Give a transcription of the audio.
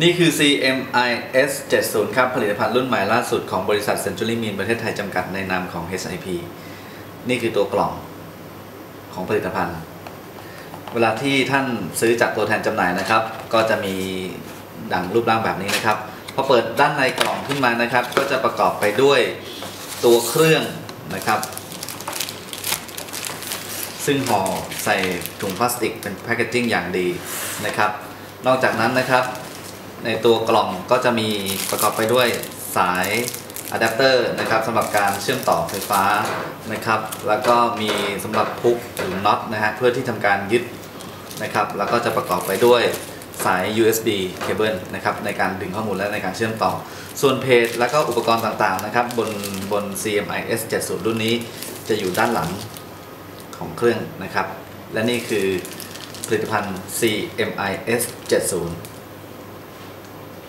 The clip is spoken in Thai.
นี่คือ CMIS 70 ครับ ผลิตภัณฑ์รุ่นใหม่ล่าสุดของบริษัท Century Min ประเทศไทยจำกัดในนามของ HIP นี่คือตัวกล่องของผลิตภัณฑ์ เวลาที่ท่านซื้อจากตัวแทนจำหน่ายนะครับ ก็จะมีดังรูปร่างแบบนี้นะครับ พอเปิดด้านในกล่องขึ้นมานะครับ ก็จะประกอบไปด้วยตัวเครื่องนะครับ ซึ่งห่อใส่ถุงพลาสติกเป็นแพคเกจจิ้งอย่างดีนะครับ นอกจากนั้นนะครับ ในตัวกล่องก็จะมีประกอบไปด้วยสายอะแดปเตอร์นะครับสำหรับการเชื่อมต่อไฟฟ้านะครับ แล้วก็มีสำหรับพุกหรือน็อตนะฮะเพื่อที่ทำการยึดนะครับ แล้วก็จะประกอบไปด้วยสาย USB เคเบิลนะครับในการดึงข้อมูลและในการเชื่อมต่อ ส่วนเพจแล้วก็อุปกรณ์ต่างๆนะครับบนบน CMI S70 รุ่นนี้จะอยู่ด้านหลังของเครื่องนะครับ และนี่คือผลิตภัณฑ์ CMI S70